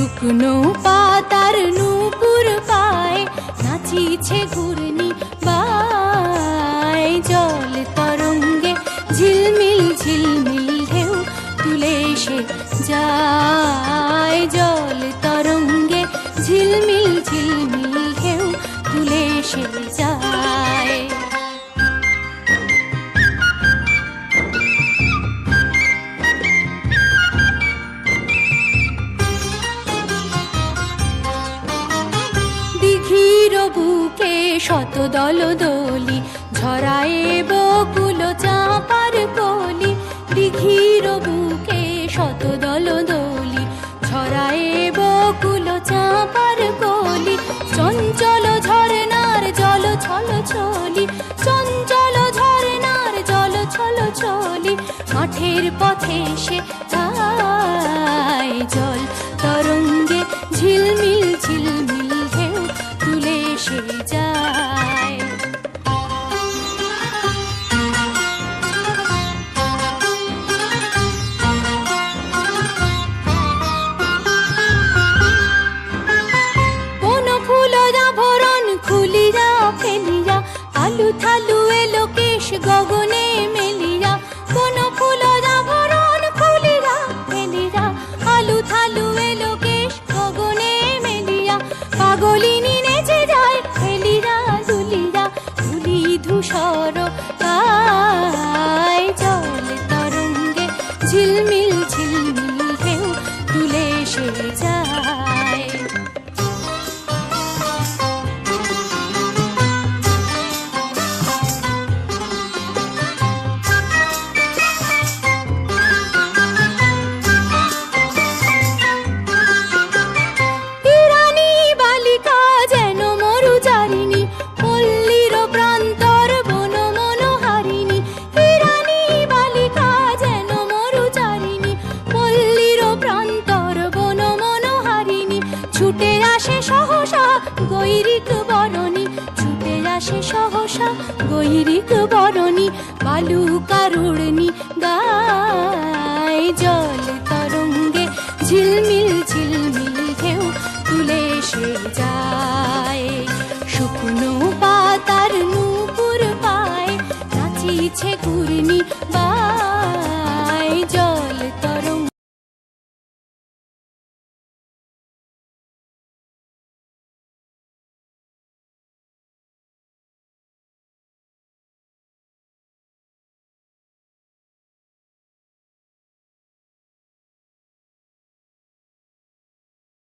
শুকনো পাতার নূপুর পায় নাচিছে ঘূর্ণি শত দল দলি ঝরায় বকুল চাপার কলি দিঘির বুকে শত দল দলি ঝরায় বকুল চাপার কলি চঞ্চল ঝরনার জল ছল ছলি চঞ্চল ঝরনার জল ছল ছলি মাঠের পথে সে জল পাগলিনী নেচে যায় ফেলিয়া দুলিরা ধুলি ধূসর কায় জল তরঙ্গে ঝিলমিল ঝিলমিল ঢেউ তুলে সে যায়। ছুটে আসে সহসা গৈরিক বরণী ছুটে আসে সহসা গৈরিক বরণী বালুকারুড়নি গায় জল তরঙ্গে, ঝিলমিল ঝিলমিল ঢেউ তুলে সে যায়। শুকনো পাতার নূপুর পায়, নাচিছে কুর্নি বা